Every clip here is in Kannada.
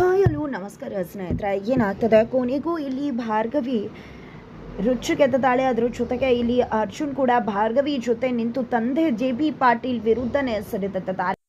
ಹಾಯ್ ಅಲ್ಲೂ ನಮಸ್ಕಾರ ಸ್ನೇಹಿತರೆ. ಏನಾಗ್ತದೆ? ಕೊನೆಗೂ ಇಲ್ಲಿ ಭಾರ್ಗವಿ ರುಚಿ ಗೆದ್ದದಾಳೆ ಅದ್ರ ಜೊತೆಗೆ ಇಲ್ಲಿ ಅರ್ಜುನ್ ಕೂಡ ಭಾರ್ಗವಿ ಜೊತೆ ನಿಂತು ತಂದೆ ಜೆ ಬಿ ಪಾಟೀಲ್ ವಿರುದ್ಧನೇ ಸರಿದಿದ್ದಾರೆ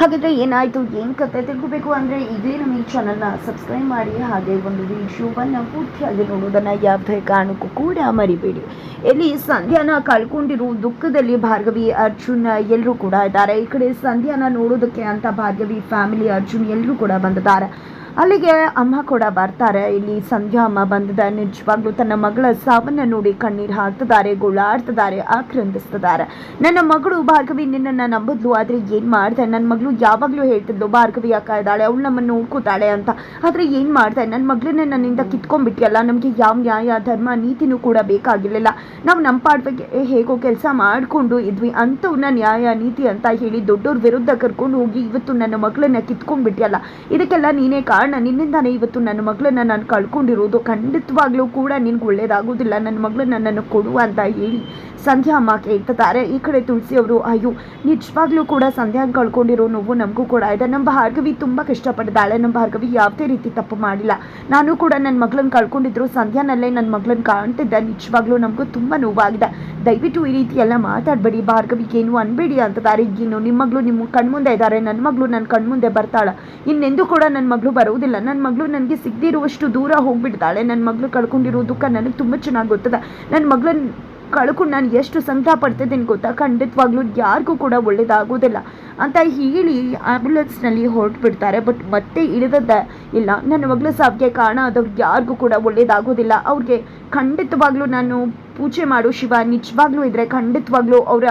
ಹಾಗಾದ್ರೆ ಏನಾಯಿತು, ಏನು ಕತೆ ತಿಳ್ಕೋಬೇಕು ಅಂದ್ರೆ ಈಗಲೇ ನಮ್ಮ ಈ ಚಾನಲ್ನ ಸಬ್ಸ್ಕ್ರೈಬ್ ಮಾಡಿ, ಹಾಗೆ ಒಂದು ವಿಡಿಯೋವನ್ನು ಪೂರ್ತಿಯಾಗಿ ನೋಡೋದನ್ನ ಯಾವುದೇ ಕಾರಣಕ್ಕೂ ಕೂಡ ಮರಿಬೇಡಿ. ಇಲ್ಲಿ ಸಂಧ್ಯಾನ ಕಳ್ಕೊಂಡಿರೋ ದುಃಖದಲ್ಲಿ ಭಾರ್ಗವಿ, ಅರ್ಜುನ್ ಎಲ್ಲರೂ ಕೂಡ ಇದ್ದಾರೆ. ಈ ಕಡೆ ಸಂಧ್ಯಾನ ನೋಡೋದಕ್ಕೆ ಅಂತ ಭಾರ್ಗವಿ ಫ್ಯಾಮಿಲಿ ಅರ್ಜುನ್ ಎಲ್ಲರೂ ಕೂಡ ಬಂದಿದ್ದಾರೆ. ಅಲ್ಲಿಗೆ ಅಮ್ಮ ಕೂಡ ಬರ್ತಾರೆ. ಇಲ್ಲಿ ಸಂಧ್ಯಾ ಅಮ್ಮ ಬಂದಿದೆ. ನಿಜವಾಗ್ಲೂ ತನ್ನ ಮಗಳ ಸಾವನ್ನ ನೋಡಿ ಕಣ್ಣೀರು ಹಾಕ್ತಿದ್ದಾರೆ, ಗೋಳಾಡ್ತಿದ್ದಾರೆ, ಆಕ್ರಂದಿಸ್ತಿದ್ದಾರೆ. ನನ್ನ ಮಗಳು ಭಾರ್ಗವಿ ನಿನ್ನನ್ನು ನಂಬಿದ್ಲು, ಆದರೆ ಏನು ಮಾಡ್ದೆ? ನನ್ನ ಮಗಳು ಯಾವಾಗಲೂ ಹೇಳ್ತಿದ್ಲು, ಭಾರ್ಗವಿ ಅಕ್ಕ ಇದ್ದಾಳೆ, ಅವಳು ನಮ್ಮನ್ನು ನೋಡ್ಕೋತಾಳೆ ಅಂತ. ಆದರೆ ಏನು ಮಾಡ್ದೆ? ನನ್ನ ಮಗಳನ್ನ ನನ್ನಿಂದ ಕಿತ್ಕೊಂಡ್ಬಿಟ್ಟಿಯಲ್ಲ ನಮಗೆ ಯಾವ ನ್ಯಾಯ, ಧರ್ಮ, ನೀತಿನೂ ಕೂಡ ಬೇಕಾಗಿರಲಿಲ್ಲ. ನಾವು ನಮ್ಮ ಪಾಡ್ಬೇಕು ಹೇಗೋ ಕೆಲಸ ಮಾಡಿಕೊಂಡು ಇದ್ವಿ. ಅಂಥವನ್ನ ನ್ಯಾಯ, ನೀತಿ ಅಂತ ಹೇಳಿ ದೊಡ್ಡವ್ರ ವಿರುದ್ಧ ಕರ್ಕೊಂಡು ಹೋಗಿ ಇವತ್ತು ನನ್ನ ಮಗಳನ್ನ ಕಿತ್ಕೊಂಡ್ಬಿಟ್ಟಿಯಲ್ಲ ಇದಕ್ಕೆಲ್ಲ ನೀನೇ ಕಾರಣ ನಿನ್ನಿಂದಾನೇ ಇವತ್ತು ನನ್ನ ಮಗಳನ್ನ ನಾನು ಕಳ್ಕೊಂಡಿರೋದು. ಖಂಡಿತವಾಗ್ಲೂ ಕೂಡ ನಿನ್ಗೆ ಒಳ್ಳೇದಾಗೋದಿಲ್ಲ ನನ್ನ ಮಗಳನ್ನ ನನ್ನನ್ನು ಕೊಡು ಅಂತ ಹೇಳಿ ಸಂಧ್ಯಾ ಅಮ್ಮ ಕೇಳ್ತಿದ್ದಾರೆ. ಈ ಕಡೆ ತುಳಸಿ ಅವರು, ಅಯ್ಯೋ, ನಿಜವಾಗ್ಲೂ ಕೂಡ ಸಂಧ್ಯಾ ಕಳ್ಕೊಂಡಿರೋ ನೋವು ನಮಗೂ ಕೂಡ ಇದೆ. ನಮ್ಮ ಭಾರ್ಗವಿ ತುಂಬ ಕಷ್ಟಪಡ್ದಾಳೆ ನಮ್ಮ ಭಾರ್ಗವಿ ಯಾವುದೇ ರೀತಿ ತಪ್ಪು ಮಾಡಿಲ್ಲ. ನಾನು ಕೂಡ ನನ್ನ ಮಗಳನ್ನ ಕಳ್ಕೊಂಡಿದ್ರು. ಸಂಧ್ಯಾನಲ್ಲೇ ನನ್ನ ಮಗಳನ್ನ ಕಾಣ್ತಿದ್ದೆ. ನಿಜವಾಗ್ಲೂ ನಮಗೂ ತುಂಬ ನೋವಾಗಿದೆ. ದಯವಿಟ್ಟು ಈ ರೀತಿ ಎಲ್ಲ ಮಾತಾಡಬೇಡಿ. ಭಾರ್ಗವಿಗೆ ಏನು ಅನ್ಬೇಡಿ ಅಂತಿದ್ದಾರೆ ಈಗಿನ್ನು ನಿಮ್ಮ ಮಗಳು ನಿಮ್ಮ ಕಣ್ಮುಂದೆ ಇದ್ದಾರೆ ನನ್ನ ಮಗಳು ನನ್ನ ಕಣ್ಮುಂದೆ ಬರ್ತಾಳೆ. ಇನ್ನೆಂದೂ ಕೂಡ ನನ್ನ ಮಗಳು ಬರುವುದಿಲ್ಲ. ನನ್ನ ಮಗಳು ನನಗೆ ಸಿಗದಿರುವಷ್ಟು ದೂರ ಹೋಗಿಬಿಡ್ತಾಳೆ. ನನ್ನ ಮಗಳು ಕಳ್ಕೊಂಡಿರೋ ದುಃಖ ನನಗೆ ತುಂಬ ಚೆನ್ನಾಗಿ ಗೊತ್ತದೆ. ನನ್ನ ಮಗಳನ್ನ ಕಳ್ಕೊಂಡು ನಾನು ಎಷ್ಟು ಸಂಕಟ ಪಡ್ತಿದ್ದೀನಿ ಗೊತ್ತಾ? ಖಂಡಿತವಾಗ್ಲೂ ಯಾರಿಗೂ ಕೂಡ ಒಳ್ಳೇದಾಗೋದಿಲ್ಲ. ಅಂತ ಹೇಳಿ ಆ್ಯಂಬುಲೆನ್ಸ್ನಲ್ಲಿ ಹೊರಟುಬಿಡ್ತಾರೆ. ಬಟ್ ಮತ್ತೆ ಇಳಿದದ್ದ ಇಲ್ಲ. ನನ್ನ ಮಗಳ ಸಾವಿಗೆ ಕಾರಣ ಆದವ್ರಿಗೆ ಯಾರಿಗೂ ಕೂಡ ಒಳ್ಳೇದಾಗೋದಿಲ್ಲ. ಅವ್ರಿಗೆ ಖಂಡಿತವಾಗ್ಲೂ ನಾನು ಪೂಜೆ ಮಾಡು ಶಿವ. ನಿಜವಾಗ್ಲೂ ಇದ್ರೆ ಖಂಡಿತವಾಗ್ಲೂ ಅವರ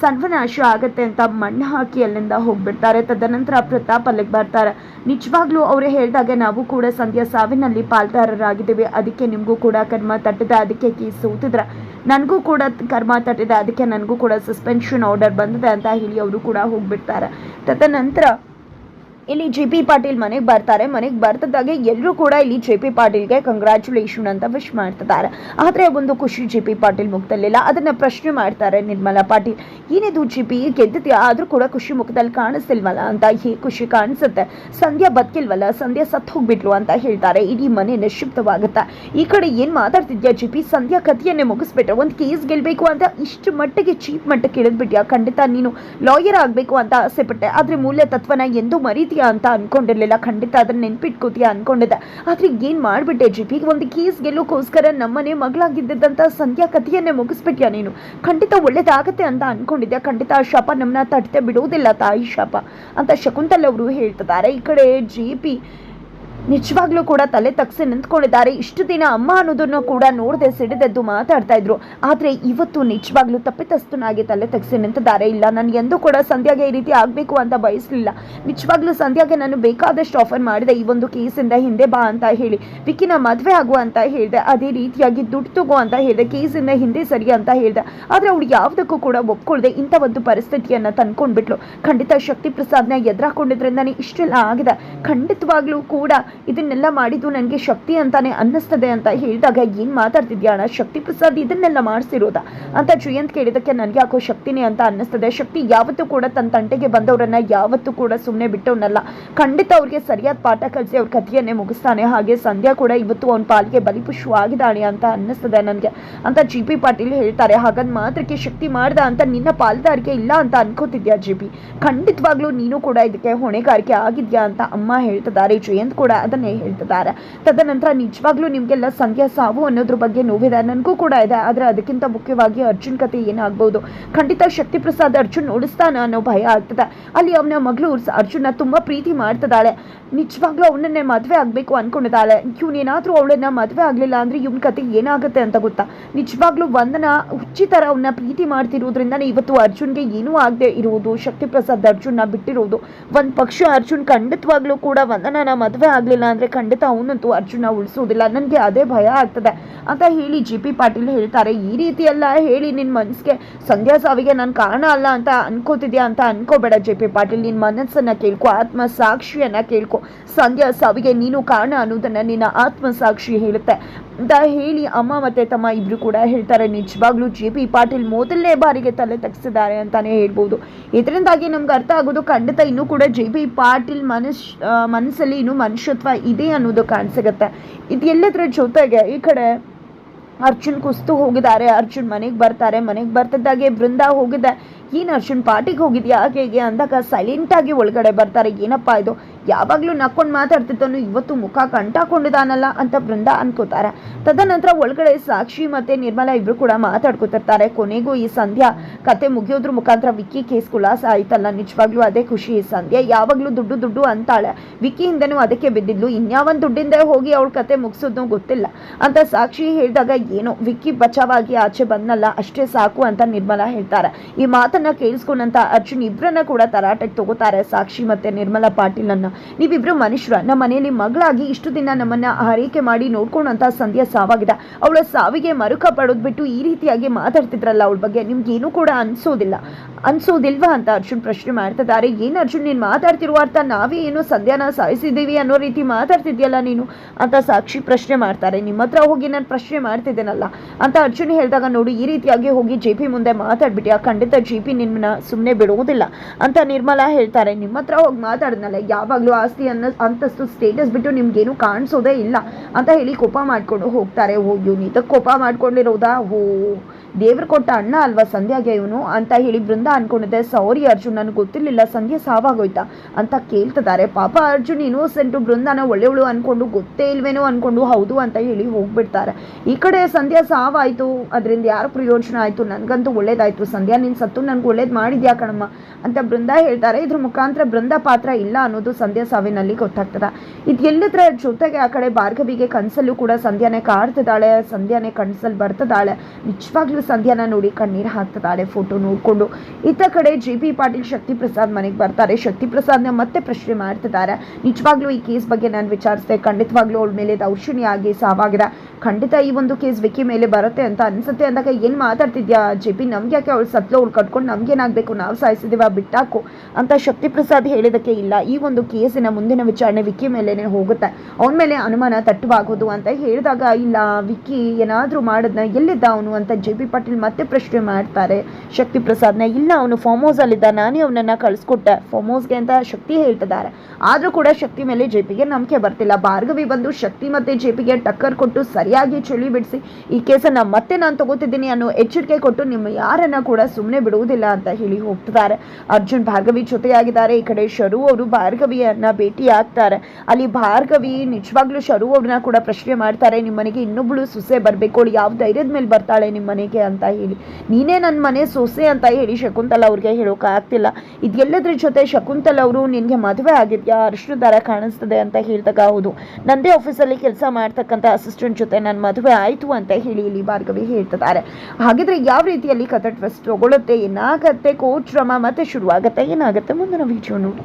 ಸರ್ವನಾಶ ಆಗತ್ತೆ ಅಂತ ಮಣ್ಣು ಹಾಕಿ ಅಲ್ಲಿಂದ ಹೋಗ್ಬಿಡ್ತಾರೆ. ತದನಂತರ ಪ್ರತಾಪ್ ಅಲ್ಲಿಗೆ ಬರ್ತಾರೆ. ನಿಜವಾಗ್ಲೂ ಅವರು ಹೇಳಿದಾಗೆ ನಾವು ಕೂಡ ಸಂಧ್ಯಾ ಸಾವಿನಲ್ಲಿ ಪಾಲ್ದಾರರಾಗಿದ್ದೀವಿ. ಅದಕ್ಕೆ ನಿಮಗೂ ಕೂಡ ಕರ್ಮ ತಟ್ಟಿದೆ. ಅದಕ್ಕೆ ಕೀಸ್ ಸೋತಿದ್ರೆ ನನಗೂ ಕೂಡ ಕರ್ಮ ತಟ್ಟಿದೆ. ಅದಕ್ಕೆ ನನಗೂ ಕೂಡ ಸಸ್ಪೆನ್ಷನ್ ಆರ್ಡರ್ ಬಂದಿದೆ ಅಂತ ಹೇಳಿ ಅವರು ಕೂಡ ಹೋಗ್ಬಿಡ್ತಾರೆ. ತದನಂತರ ಇಲ್ಲಿ ಜೆ ಪಿ ಪಾಟೀಲ್ ಮನೆಗೆ ಬರ್ತಾರೆ. ಮನೆಗೆ ಬರ್ತದಾಗ ಎಲ್ಲರೂ ಕೂಡ ಇಲ್ಲಿ ಜೆ ಪಿ ಪಾಟೀಲ್ಗೆ ಕಂಗ್ರ್ಯಾಚುಲೇಷನ್ ಅಂತ ವಿಶ್ ಮಾಡ್ತಿದ್ದಾರೆ. ಆದರೆ ಒಂದು ಖುಷಿ ಜೆ ಪಿ ಪಾಟೀಲ್ ಮುಖದಲ್ಲಿಲ್ಲ. ಅದನ್ನು ಪ್ರಶ್ನೆ ಮಾಡ್ತಾರೆ ನಿರ್ಮಲಾ ಪಾಟೀಲ್. ಏನಿದು ಜಿ ಪಿ ಗೆದ್ದಿದೆಯಾ? ಆದರೂ ಕೂಡ ಖುಷಿ ಮುಖದಲ್ಲಿ ಕಾಣಿಸ್ತಿಲ್ವಲ್ಲ ಅಂತ ಹೀಗೆ ಖುಷಿ ಕಾಣಿಸುತ್ತೆ. ಸಂಧ್ಯಾ ಬದುಕಿಲ್ವಲ್ಲ? ಸಂಧ್ಯಾ ಸತ್ತು ಹೋಗ್ಬಿಟ್ಲು ಅಂತ ಹೇಳ್ತಾರೆ. ಇಡೀ ಮನೆ ನಿಶ್ಶಬ್ದವಾಗುತ್ತೆ. ಈ ಕಡೆ ಏನು ಮಾತಾಡ್ತಿದ್ಯಾ ಜಿ ಪಿ ಸಂಧ್ಯಾ ಕಥೆಯನ್ನೇ ಮುಗಿಸ್ಬಿಟ್ರೆ ಒಂದು ಕೇಸ್ ಗೆಲ್ಲಬೇಕು ಅಂತ ಇಷ್ಟು ಮಟ್ಟಿಗೆ ಚೀಪ್ ಮಟ್ಟಕ್ಕೆ ಇಳಿದ್ಬಿಟ್ಯಾ? ಖಂಡಿತ ನೀನು ಲಾಯರ್ ಆಗಬೇಕು ಅಂತ ಆಸೆ ಪಟ್ಟೆ ಆದರೆ ಮೂಲ ತತ್ವನ ಎಂದೂ ಮರೀತೀಯಾ ಅಂತ ಅನ್ಕೊಂಡಿರ್ಲಿಲ್ಲ. ಖಂಡಿತ ಅದನ್ನ ನೆನ್ಪಿಟ್ಕೋತೀಯ ಅನ್ಕೊಂಡಿದ್ದ. ಆದ್ರೆ ಏನ್ ಮಾಡ್ಬಿಟ್ಟೆ ಜಿಪಿ? ಒಂದು ಕೇಸ್ ಗೆಲ್ಲೋಕ್ಕೋಸ್ಕರ ನಮ್ಮನೆ ಮಗಳಾಗಿದ್ದಂತ ಸಂಧ್ಯಾ ಕಥೆಯನ್ನೇ ಮುಗಿಸ್ಬಿಟ್ಯಾ ನೀನು? ಖಂಡಿತ ಒಳ್ಳೇದಾಗತ್ತೆ ಅಂತ ಅನ್ಕೊಂಡಿದ್ದೆ ಖಂಡಿತ ಆ ಶಾಪ ನಮ್ಮನ್ನ ತಟ್ಟೆ ಬಿಡೋದಿಲ್ಲ ತಾಯಿ ಶಾಪ ಅಂತ ಶಕುಂತಲ್ ಅವರು ಹೇಳ್ತಿದ್ದಾರೆ. ಈ ಕಡೆ ಜಿ ಪಿ ನಿಜವಾಗ್ಲೂ ಕೂಡ ತಲೆ ತಗ್ಸಿ ನಿಂತ್ಕೊಂಡಿದ್ದಾರೆ. ಇಷ್ಟು ದಿನ ಅಮ್ಮ ಅನ್ನೋದನ್ನು ಕೂಡ ನೋಡದೆ ಸಿಡಿದೆದ್ದು ಮಾತಾಡ್ತಾ ಇದ್ರು. ಆದ್ರೆ ಇವತ್ತು ನಿಜವಾಗ್ಲೂ ತಪ್ಪಿತಸ್ಥನಾಗಿ ತಲೆ ತಗ್ಸಿ ನಿಂತಿದ್ದಾರೆ. ಇಲ್ಲ, ನಾನು ಎಂದೂ ಕೂಡ ಸಂಧ್ಯಾಗೆ ಈ ರೀತಿ ಆಗಬೇಕು ಅಂತ ಬಯಸಲಿಲ್ಲ. ನಿಜವಾಗ್ಲೂ ಸಂಧ್ಯಾಗೆ ನಾನು ಬೇಕಾದಷ್ಟು ಆಫರ್ ಮಾಡಿದೆ. ಈ ಒಂದು ಕೇಸಿಂದ ಹಿಂದೆ ಬಾ ಅಂತ ಹೇಳಿ. ವಿಕಿನ ಮದುವೆ ಆಗು ಅಂತ ಹೇಳಿದೆ. ಅದೇ ರೀತಿಯಾಗಿ ದುಡ್ಡು ತಗೋ ಅಂತ ಹೇಳಿದೆ. ಕೇಸಿಂದ ಹಿಂದೆ ಸರಿ ಅಂತ ಹೇಳಿದೆ. ಆದ್ರೆ ಅವಳು ಯಾವುದಕ್ಕೂ ಕೂಡ ಒಪ್ಕೊಳ್ದೆ ಇಂಥ ಒಂದು ಪರಿಸ್ಥಿತಿಯನ್ನ ತಂದ್ಕೊಂಡ್ಬಿಟ್ಲು. ಖಂಡಿತ ಶಕ್ತಿ ಪ್ರಸಾದ್ನ ಎದುರಾಕೊಂಡಿದ್ರಿಂದಾನೇ ಇಷ್ಟೆಲ್ಲ ಆಗಿದೆ. ಖಂಡಿತವಾಗ್ಲೂ ಕೂಡ ಇದನ್ನೆಲ್ಲ ಮಾಡಿದ್ದು ನನಗೆ ಶಕ್ತಿ ಅಂತಾನೆ ಅನ್ನಿಸ್ತದೆ ಅಂತ ಹೇಳಿದಾಗ ಏನು ಮಾತಾಡ್ತಿದ್ಯಾ ಅಣ್ಣ? ಶಕ್ತಿ ಪ್ರಸಾದ್ ಇದನ್ನೆಲ್ಲ ಮಾಡಿಸಿರೋದ? ಅಂತ ಜಯಂತ್ ಕೇಳಿದಕ್ಕೆ ನನಗೆ ಯಾಕೋ ಶಕ್ತಿನೇ ಅಂತ ಅನ್ನಿಸ್ತದೆ. ಶಕ್ತಿ ಯಾವತ್ತೂ ಕೂಡ ತನ್ನ ತಂಟೆಗೆ ಬಂದವರನ್ನ ಯಾವತ್ತೂ ಕೂಡ ಸುಮ್ಮನೆ ಬಿಟ್ಟವನಲ್ಲ. ಖಂಡಿತ ಅವ್ರಿಗೆ ಸರಿಯಾದ ಪಾಠ ಕಲಿಸಿ ಅವ್ರ ಕಥೆಯನ್ನೇ ಮುಗಿಸ್ತಾನೆ. ಹಾಗೆ ಸಂಧ್ಯಾ ಕೂಡ ಇವತ್ತು ಅವನ ಪಾಲಿಗೆ ಬಲಿಪುಷ್ಪವಾಗಿದ್ದಾಳೆ ಅಂತ ಅನ್ನಿಸ್ತದೆ ನನಗೆ ಅಂತ ಜಿ ಪಿ ಪಾಟೀಲ್ ಹೇಳ್ತಾರೆ. ಹಾಗಂದ್ ಮಾತ್ರಕ್ಕೆ ಶಕ್ತಿ ಮಾಡ್ದ ಅಂತ ನಿನ್ನ ಪಾಲ್ದಾರಿಕೆ ಇಲ್ಲ ಅಂತ ಅನ್ಕೋತಿದ್ಯಾ ಜಿ ಪಿ? ಖಂಡಿತವಾಗ್ಲೂ ನೀನು ಕೂಡ ಇದಕ್ಕೆ ಹೊಣೆಗಾರಿಕೆ ಆಗಿದ್ಯಾ ಅಂತ ಅಮ್ಮ ಹೇಳ್ತಿದ್ದಾರೆ. ಜಯಂತ್ ಕೂಡ ಅದನ್ನೇ ಹೇಳ್ತಿದ್ದಾರೆ. ತದನಂತರ ನಿಜವಾಗ್ಲೂ ನಿಮಗೆಲ್ಲ ಸಂಧ್ಯಾ ಸಾವು ಅನ್ನೋದ್ರ ಬಗ್ಗೆ ನೋವಿದೆ. ನನಗೂ ಕೂಡ ಇದೆ. ಆದರೆ ಅದಕ್ಕಿಂತ ಮುಖ್ಯವಾಗಿ ಅರ್ಜುನ್ ಕತೆ ಏನಾಗ್ಬೋದು? ಖಂಡಿತ ಶಕ್ತಿ ಪ್ರಸಾದ್ ಅರ್ಜುನ್ ನೋಡಿಸ್ತಾನ ಅನ್ನೋ ಭಯ ಆಗ್ತದೆ. ಅಲ್ಲಿ ಅವನ ಮಗಳು ಅರ್ಜುನ ತುಂಬಾ ಪ್ರೀತಿ ಮಾಡ್ತಿದ್ದಾಳೆ. ನಿಜವಾಗ್ಲೂ ಅವನನ್ನೇ ಮದುವೆ ಆಗಬೇಕು ಅನ್ಕೊಂಡಿದ್ದಾಳೆ. ಏನಾದರೂ ಅವಳನ್ನ ಮದುವೆ ಆಗಲಿಲ್ಲ ಅಂದ್ರೆ ಇವನ ಕತೆ ಏನಾಗುತ್ತೆ ಅಂತ ಗೊತ್ತಾ? ನಿಜವಾಗ್ಲೂ ವಂದನ ಹುಚ್ಚಿ ಥರ ಅವನ್ನ ಪ್ರೀತಿ ಮಾಡ್ತಿರೋದ್ರಿಂದನೇ ಇವತ್ತು ಅರ್ಜುನ್ಗೆ ಏನೂ ಆಗದೆ ಇರುವುದು. ಶಕ್ತಿ ಪ್ರಸಾದ್ ಅರ್ಜುನ್ನ ಬಿಟ್ಟಿರೋದು. ಒಂದು ಪಕ್ಷ ಅರ್ಜುನ್ ಖಂಡಿತವಾಗ್ಲೂ ಕೂಡ ವಂದನನ ಮದುವೆ ಆಗಲಿ ಉಳಿಸ್ಲಿಲ್ಲ ಅಂದರೆ ಖಂಡಿತ ಅವನಂತೂ ಅರ್ಜುನ ಉಳಿಸೋದಿಲ್ಲ ನನಗೆ ಅದೇ ಭಯ ಆಗ್ತದೆ. ಅಂತ ಹೇಳಿ ಜಿ ಪಿ ಪಾಟೀಲ್ ಹೇಳ್ತಾರೆ. ಈ ರೀತಿ ಎಲ್ಲ ಹೇಳಿ ನಿನ್ನ ಮನಸ್ಸಿಗೆ ಸಂಧ್ಯಾ ಸಾವಿಗೆ ನಾನು ಕಾರಣ ಅಲ್ಲ ಅಂತ ಅನ್ಕೋತಿದ್ಯಾ ಅಂತ ಅನ್ಕೋಬೇಡ ಜೆ ಪಿ ಪಾಟೀಲ್. ನಿನ್ನ ಮನಸ್ಸನ್ನು ಕೇಳ್ಕೊ ಆತ್ಮ ಸಾಕ್ಷಿಯನ್ನು ಕೇಳ್ಕೊ. ಸಂಧ್ಯಾ ಸಾವಿಗೆ ನೀನು ಕಾರಣ ಅನ್ನೋದನ್ನು ನಿನ್ನ ಆತ್ಮಸಾಕ್ಷಿ ಹೇಳುತ್ತೆ. ಅಂತ ಹೇಳಿ ಅಮ್ಮ ಮತ್ತು ತಮ್ಮ ಇಬ್ಬರು ಕೂಡ ಹೇಳ್ತಾರೆ. ನಿಜವಾಗ್ಲೂ ಜೆ ಪಿ ಪಾಟೀಲ್ ಮೊದಲನೇ ಬಾರಿಗೆ ತಲೆ ತಗ್ಸಿದ್ದಾರೆ ಅಂತಾನೆ ಹೇಳ್ಬೋದು. ಇದರಿಂದಾಗಿ ನಮ್ಗೆ ಅರ್ಥ ಆಗೋದು ಖಂಡಿತ ಇನ್ನೂ ಕೂಡ ಜೆ ಪಿ ಪಾಟೀಲ್ ಮನುಷ್ಯ ಮನಸ್ಸಲ್ಲಿ ಇನ್ನೂ ಮನುಷ್ಯತ್ವ ಇದೆ ಅನ್ನೋದು ಕಾಣಿಸಿಗುತ್ತೆ. ಇದು ಎಲ್ಲದರ ಜೊತೆಗೆ ಈ ಕಡೆ ಅರ್ಜುನ್ ಕುಸ್ತು ಹೋಗಿದ್ದಾರೆ. ಅರ್ಜುನ್ ಮನೆಗೆ ಬರ್ತಾರೆ. ಮನೆಗೆ ಬರ್ತಿದ್ದಾಗೆ ಬೃಂದ ಹೋಗಿದೆ. ಏನು ಅರ್ಜುನ್ ಪಾರ್ಟಿಗೆ ಹೋಗಿದ್ಯಾ? ಹೇಗೆ ಹೀಗೆ ಅಂದಾಗ ಸೈಲೆಂಟಾಗಿ ಒಳಗಡೆ ಬರ್ತಾರೆ. ಏನಪ್ಪ ಇದು? ಯಾವಾಗಲೂ ನಕ್ಕೊಂಡು ಮಾತಾಡ್ತಿದ್ದನು ಇವತ್ತು ಮುಖ ಕಂಟಾಕೊಂಡಿದಾನಲ್ಲ ಅಂತ ಬೃಂದ ಅನ್ಕೋತಾರೆ. ತದನಂತರ ಒಳಗಡೆ ಸಾಕ್ಷಿ ಮತ್ತೆ ನಿರ್ಮಲಾ ಇಬ್ರು ಕೂಡ ಮಾತಾಡ್ಕೊತಿರ್ತಾರೆ. ಕೊನೆಗೂ ಈ ಸಂಧ್ಯಾ ಕತೆ ಮುಗಿಯೋದ್ರ ಮುಖಾಂತರ ವಿಕ್ಕಿ ಕೇಸ್ ಖುಲಾಸ ಆಯ್ತಲ್ಲ. ನಿಜವಾಗ್ಲೂ ಅದೇ ಖುಷಿ ಈ ಸಂಧ್ಯಾ. ಯಾವಾಗಲೂ ದುಡ್ಡು ದುಡ್ಡು ಅಂತಾಳೆ. ವಿಕ್ಕಿ ಹಿಂದೆನೂ ಅದಕ್ಕೆ ಬಿದ್ದಿದ್ಲು. ಇನ್ಯಾವನ್ ದುಡ್ಡಿಂದ ಹೋಗಿ ಅವಳ ಕತೆ ಮುಗಿಸೋದು ಗೊತ್ತಿಲ್ಲ. ಅಂತ ಸಾಕ್ಷಿ ಹೇಳಿದಾಗ ಏನೋ. ವಿಕ್ಕಿ ಬಚಾವಾಗಿ ಆಚೆ ಬಂದಲ್ಲ ಅಷ್ಟೇ ಸಾಕು ಅಂತ ನಿರ್ಮಲಾ ಹೇಳ್ತಾರೆ. ಈ ಮಾತನ್ನ ಕೇಳಿಸ್ಕೊಂಡಂತ ಅರ್ಜುನ್ ಇಬ್ಬರನ್ನ ಕೂಡ ತರಾಟೆಗೆ ತಗೋತಾರೆ. ಸಾಕ್ಷಿ ಮತ್ತೆ ನಿರ್ಮಲಾ ಪಾಟೀಲನ್ನ. ನೀವಿಬ್ರು ಮನುಷ್ಯರ, ನಮ್ಮ ಮನೆಯಲ್ಲಿ ಮಗಳಾಗಿ ಇಷ್ಟು ದಿನ ನಮ್ಮನ್ನ ಆರೈಕೆ ಮಾಡಿ ನೋಡ್ಕೊಂಡಂತ ಸಂಧ್ಯಾ ಸಾವಾಗಿದೆ. ಅವಳ ಸಾವಿಗೆ ಮರುಕ ಪಡೆದ್ಬಿಟ್ಟು ಈ ರೀತಿಯಾಗಿ ಮಾತಾಡ್ತಿದ್ರಲ್ಲ ಅವಳ ಬಗ್ಗೆ, ನಿಮ್ಗೇನು ಕೂಡ ಅನ್ಸೋದಿಲ್ಲ. ಅನ್ಸೋದಿಲ್ವಾ ಅಂತ ಅರ್ಜುನ್ ಪ್ರಶ್ನೆ ಮಾಡ್ತಿದ್ದಾರೆ. ಏನ್ ಅರ್ಜುನ್, ನೀನ್ ಮಾತಾಡ್ತಿರುವ ಅರ್ಥ ನಾವೇ ಏನು ಸಂಧ್ಯಾನ ಸಾಯಿಸಿದ್ದೀವಿ ಅನ್ನೋ ರೀತಿ ಮಾತಾಡ್ತಿದ್ಯಲ್ಲ ನೀನು ಅಂತ ಸಾಕ್ಷಿ ಪ್ರಶ್ನೆ ಮಾಡ್ತಾರೆ. ನಿಮ್ಮ ಹತ್ರ ಹೋಗಿ ನಾನು ಪ್ರಶ್ನೆ ಮಾಡ್ತಿದ್ದೇನಲ್ಲ ಅಂತ ಅರ್ಜುನ್ ಹೇಳಿದಾಗ ನೋಡಿ, ಈ ರೀತಿಯಾಗಿ ಹೋಗಿ ಜೆ ಪಿ ಮುಂದೆ ಮಾತಾಡ್ಬಿಟ್ಟು ಖಂಡಿತ ಜೆ ಪಿ ನಿಮ್ಮನ್ನ ಸುಮ್ಮನೆ ಬಿಡುವುದಿಲ್ಲ ಅಂತ ನಿರ್ಮಲಾ ಹೇಳ್ತಾರೆ. ನಿಮ್ಮ ಹತ್ರ ಹೋಗಿ ಮಾತಾಡಿದ್ನಲ್ಲ ಯಾವಾಗಲೂ ಆಸ್ತಿ ಅನ್ನೋ ಅಂತಸ್ತು ಸ್ಟೇಟಸ್ ಬಿಟ್ಟು ನಿಮ್ಗೇನು ಕಾಣಿಸೋದೇ ಇಲ್ಲ ಅಂತ ಹೇಳಿ ಕೋಪ ಮಾಡಿಕೊಂಡು ಹೋಗ್ತಾರೆ ಓ ಇವ್ನು ಇದಕ್ಕೆ ಕೋಪ ಮಾಡ್ಕೊಂಡಿರೋದಾ? ಓ ದೇವ್ರು ಕೊಟ್ಟ ಅಣ್ಣ ಅಲ್ವಾ ಸಂಧ್ಯಾಗೆ ಇವನು? ಅಂತ ಹೇಳಿ ಬೃಂದ ಅನ್ಕೊಂಡಿದ್ದೆ. ಸಾರಿ ಅರ್ಜುನ್ ನನಗೆ ಗೊತ್ತಿರಲಿಲ್ಲ. ಸಂಧ್ಯಾ ಸಾವಾಗೋಯ್ತಾ? ಅಂತ ಕೇಳ್ತಿದ್ದಾರೆ ಪಾಪ ಅರ್ಜುನ್ ಇನ್ನೋಸೆಂಟು ಬೃಂದಾನ ಒಳ್ಳೆಯವಳು ಅನ್ಕೊಂಡು, ಗೊತ್ತೇ ಇಲ್ವೇನೋ ಅನ್ಕೊಂಡು, ಹೌದು ಅಂತ ಹೇಳಿ ಹೋಗ್ಬಿಡ್ತಾರೆ. ಈ ಕಡೆ ಸಂಧ್ಯಾ ಸಾವಾಯಿತು. ಅದರಿಂದ ಯಾರು ಪ್ರಯೋಜನ ಆಯಿತು? ನನಗಂತೂ ಒಳ್ಳೇದಾಯ್ತು. ಸಂಧ್ಯಾ, ನೀನು ಸತ್ತು ನನ್ಗೆ ಒಳ್ಳೇದು ಮಾಡಿದ್ಯಾ ಕಣಮ್ಮ? ಅಂತ ಬೃಂದ ಹೇಳ್ತಾರೆ. ಇದ್ರ ಮುಖಾಂತರ ಬೃಂದ ಪಾತ್ರ ಇಲ್ಲ ಅನ್ನೋದು ಸಂಧ್ಯಾ ಸಾವಿನಲ್ಲಿ ಗೊತ್ತಾಗ್ತದ. ಇದು ಎಲ್ಲದ್ರ ಜೊತೆಗೆ ಆ ಕಡೆ ಭಾರ್ಗವಿಗೆ ಕನಸಲ್ಲೂ ಕೂಡ ಸಂಧ್ಯಾನೇ ಕಾಡ್ತಿದ್ದಾಳೆ. ಸಂಧ್ಯಾನೇ ಕನ್ಸಲ್ಲಿ ಬರ್ತದಾಳೆ ನಿಜವಾಗ್ಲೂ ಸಂಧ್ಯಾನ ನೋಡಿ ಕಣ್ಣೀರು ಹಾಕ್ತಿದ್ದಾಳೆ ಫೋಟೋ ನೋಡ್ಕೊಂಡು. ಇತ್ತ ಕಡೆ ಜೆ ಪಿ ಪಾಟೀಲ್ ಶಕ್ತಿ ಪ್ರಸಾದ್ ಮನೆಗೆ ಬರ್ತಾರೆ. ಶಕ್ತಿ ಪ್ರಸಾದ್ನ ಮತ್ತೆ ಪ್ರಶ್ನೆ ಮಾಡ್ತಿದ್ದಾರೆ. ನಿಜವಾಗ್ಲೂ ಈ ಕೇಸ್ ಬಗ್ಗೆ ನಾನು ವಿಚಾರಿಸಿದೆ. ಖಂಡಿತವಾಗ್ಲೂ ಅವಳ ಮೇಲೆ ದೌರ್ಜನ್ಯ ಆಗಿ ಸಾವಾಗಿದೆ. ಖಂಡಿತ ಈ ಒಂದು ಕೇಸ್ ವಿಕ್ಕಿ ಮೇಲೆ ಬರುತ್ತೆ ಅಂತ ಅನ್ಸುತ್ತೆ ಅಂದಾಗ ಏನು ಮಾತಾಡ್ತಿದ್ಯಾ? ಜೆ ಪಿ ನಮ್ಗೆ ಯಾಕೆ ಅವಳು ಸತ್ಲ ಅವಳು ಕಟ್ಕೊಂಡು ನಮ್ಗೇನಾಗಬೇಕು ನಾವು ಸಾಯಿಸಿದೀವ, ಬಿಟ್ಟಾಕು ಅಂತ ಶಕ್ತಿ ಪ್ರಸಾದ್ ಹೇಳಿದಕ್ಕೆ ಇಲ್ಲ. ಈ ಒಂದು ಕೇಸಿನ ಮುಂದಿನ ವಿಚಾರಣೆ ವಿಕ್ಕಿ ಮೇಲೆನೆ ಹೋಗುತ್ತೆ. ಅವನ ಮೇಲೆ ಅನುಮಾನ ತಟ್ಟುವಾಗೋದು ಅಂತ ಹೇಳಿದಾಗ, ಇಲ್ಲ, ವಿಕ್ಕಿ ಏನಾದರೂ ಮಾಡಿದ್ನ ಎಲ್ಲಿದ್ದ ಅವನು? ಅಂತ ಜೆ ಪಿ ಪಾಟೀಲ್ ಮತ್ತೆ ಪ್ರಶ್ನೆ ಮಾಡ್ತಾರೆ. ಶಕ್ತಿ ಪ್ರಸಾದ್ನ ಇಲ್ಲ, ಅವನು ಫಾರ್ಮ್ ಹೌಸಲ್ಲಿದ್ದ ನಾನೇ ಅವನನ್ನ ಕಳಿಸ್ಕೊಟ್ಟೆ. ಫಾರ್ಮ್ ಹೌಸ್ಗೆ ಅಂತ ಶಕ್ತಿ ಹೇಳ್ತಿದ್ದಾರೆ. ಆದರೂ ಕೂಡ ಶಕ್ತಿ ಮೇಲೆ ಜೆ ಪಿಗೆ ನಂಬಿಕೆ ಬರ್ತಿಲ್ಲ. ಭಾರ್ಗವಿ ಬಂದು ಶಕ್ತಿ ಮತ್ತೆ ಜೆ ಪಿಗೆ ಟಕ್ಕರ್ ಕೊಟ್ಟು ಸರಿಯಾಗಿ ಚಳಿ ಬಿಡಿಸಿ, ಈ ಕೇಸನ್ನ ಮತ್ತೆ ನಾನು ತಗೋತಿದ್ದೀನಿ ಅನ್ನೋ ಎಚ್ಚರಿಕೆ ಕೊಟ್ಟು ನಿಮ್ಮ ಯಾರನ್ನ ಕೂಡ ಸುಮ್ಮನೆ ಬಿಡುವುದಿಲ್ಲ ಅಂತ ಹೇಳಿ ಹೋಗ್ತಿದ್ದಾರೆ. ಅರ್ಜುನ್ ಭಾರ್ಗವಿ ಜೊತೆಯಾಗಿದ್ದಾರೆ. ಈ ಕಡೆ ಶರು ಅವರು ಭಾರ್ಗವಿಯನ್ನ ಭೇಟಿ ಆಗ್ತಾರೆ ಅಲ್ಲಿ ಭಾರ್ಗವಿ ನಿಜವಾಗ್ಲೂ ಶರು ಅವ್ರನ್ನ ಕೂಡ ಪ್ರಶ್ನೆ ಮಾಡ್ತಾರೆ. ನಿಮ್ಮನೆಗೆ ಇನ್ನೊಬ್ಳು ಸುಸೆ ಬರಬೇಕು. ಯಾವ ಧೈರ್ಯದ ಮೇಲೆ ಬರ್ತಾಳೆ ನಿಮ್ಮ ಮನೆಗೆ ಅಂತ ಹೇಳಿ. ನೀನೇ ನನ್ನ ಮನೆ ಸೊಸೆ ಅಂತ ಹೇಳಿ ಶಕುಂತಲ ಅವ್ರಿಗೆ ಹೇಳೋಕೆ ಆಗ್ತಿಲ್ಲ. ಇದೆಲ್ಲದ್ರ ಜೊತೆ ಶಕುಂತಲ ಅವರು ನಿನಗೆ ಮದುವೆ ಆಗಿದೆಯಾ? ಅರಿಶಿನ ದರ ಕಾಣಿಸ್ತದೆ ಅಂತ ಹೇಳಿದಾಗ ಹೌದು. ನಂದೇ ಆಫೀಸಲ್ಲಿ ಕೆಲಸ ಮಾಡ್ತಕ್ಕಂಥ ಅಸಿಸ್ಟೆಂಟ್ ಜೊತೆ ನನ್ನ ಮದುವೆ ಆಯಿತು ಅಂತ ಹೇಳಿ ಇಲ್ಲಿ ಭಾರ್ಗವಿ ಹೇಳ್ತಿದ್ದಾರೆ. ಹಾಗಿದ್ರೆ ಯಾವ ರೀತಿಯಲ್ಲಿ ಕಥೆ ಟ್ವಿಸ್ಟ್ ತಗೊಳ್ಳುತ್ತೆ? ಏನಾಗತ್ತೆ? ಶ್ರಮ ಮತ್ತೆ ಶುರುವಾಗತ್ತೆ? ಏನಾಗುತ್ತೆ? ಮುಂದಿನ ವಿಡಿಯೋ ನೋಡಿ.